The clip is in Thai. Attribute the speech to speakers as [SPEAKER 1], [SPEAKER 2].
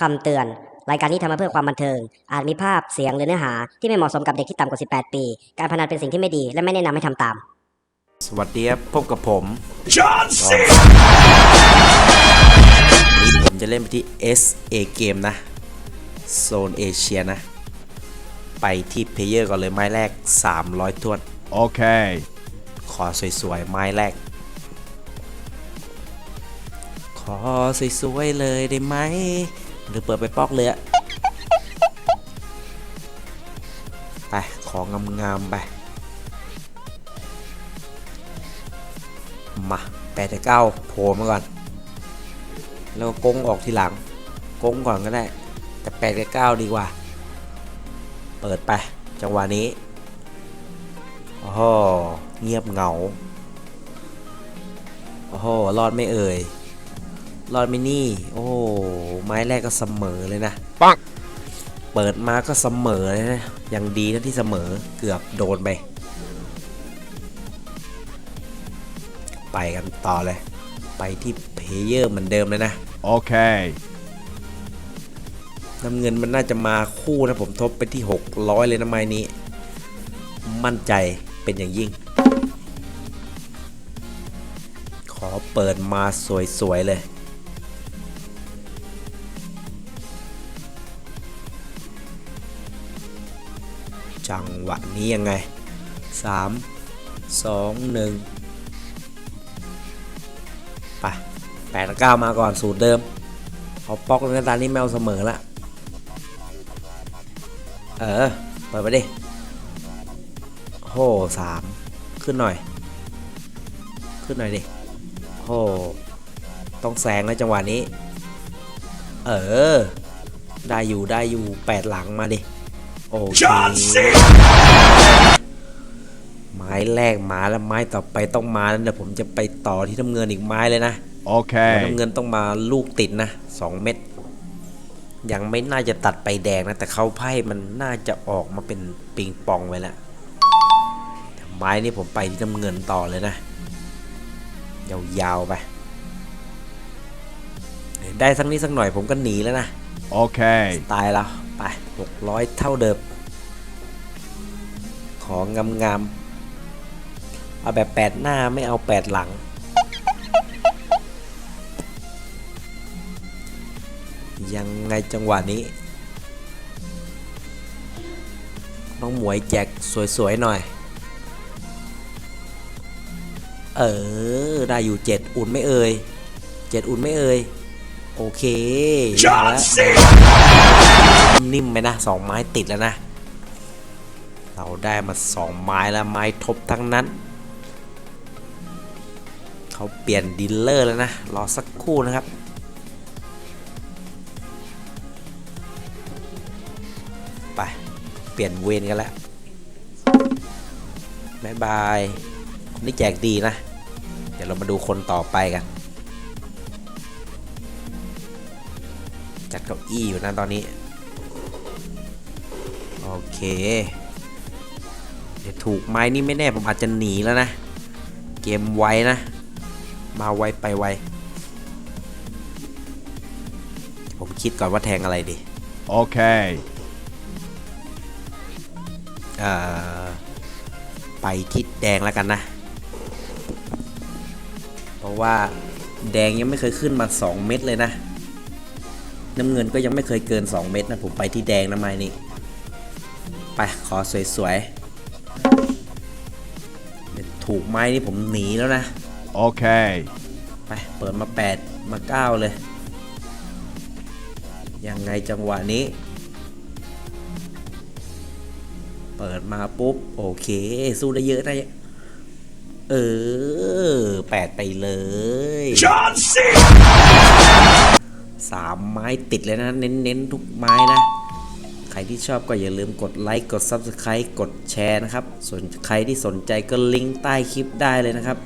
[SPEAKER 1] คำเตือน รายการนี้ทำมาเพื่อความบันเทิง อาจมีภาพเสียงหรือเนื้อหา ที่ไม่เหมาะสมกับเด็กที่ต่ำกว่า 18 ปี การพนันเป็นสิ่งที่ไม่ดีและไม่แนะนำให้ทำตาม
[SPEAKER 2] สวัสดีครับพบกับผม
[SPEAKER 3] John
[SPEAKER 2] วัน
[SPEAKER 3] Cena!
[SPEAKER 2] นี้ผมจะเล่นไปที่ SA เกมนะ โซนเอเชียนะ ไปที่เพลเยอร์ก่อนเลยไม้แรก 300ทวน
[SPEAKER 3] Okay.
[SPEAKER 2] ขอสวยๆ ไม้แรก ขอสวยๆ เลยได้ไหม หรือเปิดไปปอกเลยอะไปของงามๆไป มาแปดเก้าโผล่มาก่อน แล้วก็กงออกทีหลัง กงก่อนก็ได้ แต่แปดเก้าดีกว่า เปิดไป จังหวะนี้โอ้โหเงียบเหงา โอ้โหรอดไม่เอ่ย รอดไม่นี่โอ้โหไม้แรกก็เสมอเลยนะ
[SPEAKER 3] ปัง
[SPEAKER 2] เปิดมาก็เสมอเลยนะยังดีนะที่เสมอเกือบโดนไป ไปกันต่อเลย ไปที่เพลเยอร์เหมือนเดิมเลยนะ
[SPEAKER 3] Okay.
[SPEAKER 2] น้ำเงินมันน่าจะมาคู่นะผมทบไปที่ 600 เลยนะไม้นี้ มั่นใจเป็นอย่างยิ่ง ขอเปิดมาสวยๆเลย จังหวะนี้ยังไง 3 2 1 ไป8กับ9มาก่อนสูตรเดิม เอาป๊อกเลยนตอนนี้แมวเสมอละ เออเปิดไปดิโหสามขึ้นหน่อย ขึ้นหน่อยดิโหต้องแซงแล้วจังหวะนี้ เออ ได้อยู่ได้อยู่แปดหลังมาดิ อเค
[SPEAKER 3] John Cena!
[SPEAKER 2] ไม้แรกมาแล้วไม้ต่อไปต้องมาแล้วเดี๋ยวผมจะไปต่อที่น้ำเงินอีกไม้เลยนะ
[SPEAKER 3] Okay.
[SPEAKER 2] น้ำเงินต้องมาลูกติดนะสองเม็ดยังไม่น่าจะตัดไปแดงนะ แต่เขาไพ่มันน่าจะออกมาเป็นปิงปองไว้แล้วแต่ไม้นี่ผมไปที่น้ำเงินต่อเลยนะ ยาวๆไป ได้สักนิดสักหน่อยผมก็หนีแล้วนะ
[SPEAKER 3] Okay.
[SPEAKER 2] ตายแล้ว ไปหกร้อยเท่าเดิม ของงามๆ เอาแบบแปดหน้าไม่เอาแปดหลัง ยังไงจังหวะนี้ น้องหมวยแจกสวย ๆ หน่อย เออ ได้อยู่เจ็ดอุ่นไม่เอ่ยเจ็ดอุ่นไม่เอ่ย โอเคเอา
[SPEAKER 3] John
[SPEAKER 2] ละ
[SPEAKER 3] Cena!
[SPEAKER 2] นิ่มไหมนะสองไม้ติดแล้วนะ เราได้มาสองไม้แล้วไม้ทบทั้งนั้น เขาเปลี่ยนดีลเลอร์แล้วนะ รอสักครู่นะครับไปเปลี่ยนเวรกันแล้วบายบายคนนี้แจกดีนะ เดี๋ยวเรามาดูคนต่อไปกัน จัดเก้าอี้อยู่นะตอนนี้ โอเค เดี๋ยวถูกไม้นี่ไม่แน่ผมอาจจะหนีแล้วนะ เกมไวนะ มาไวไปไว ผมคิดก่อนว่าแทงอะไรดี
[SPEAKER 3] Okay.
[SPEAKER 2] เอ่อไปทิศแดงแล้วกันนะ เพราะว่าแดงยังไม่เคยขึ้นมา 2 เม็ดเลยนะ น้ำเงินก็ยังไม่เคยเกิน 2 เม็ดนะผมไปที่แดงนะไม้นี่ไปขอสวยๆถูกไม้นี่ผมหนีแล้วนะ
[SPEAKER 3] โอเค
[SPEAKER 2] ไปเปิดมา 8 มา 9 เลย ยังไงจังหวะนี้ เปิดมาปุ๊บ โอเค สู้ได้เยอะนะเออ แปดไปเลย
[SPEAKER 3] จอ
[SPEAKER 2] ห์นซี 3 ไม้ติดเลยนะ เน้นๆ ทุกไม้นะ ใครที่ชอบก็อย่าลืมกดไลค์กด Subscribe กดแชร์นะครับ ส่วนใครที่สนใจก็ลิงก์ใต้คลิปได้เลยนะครับ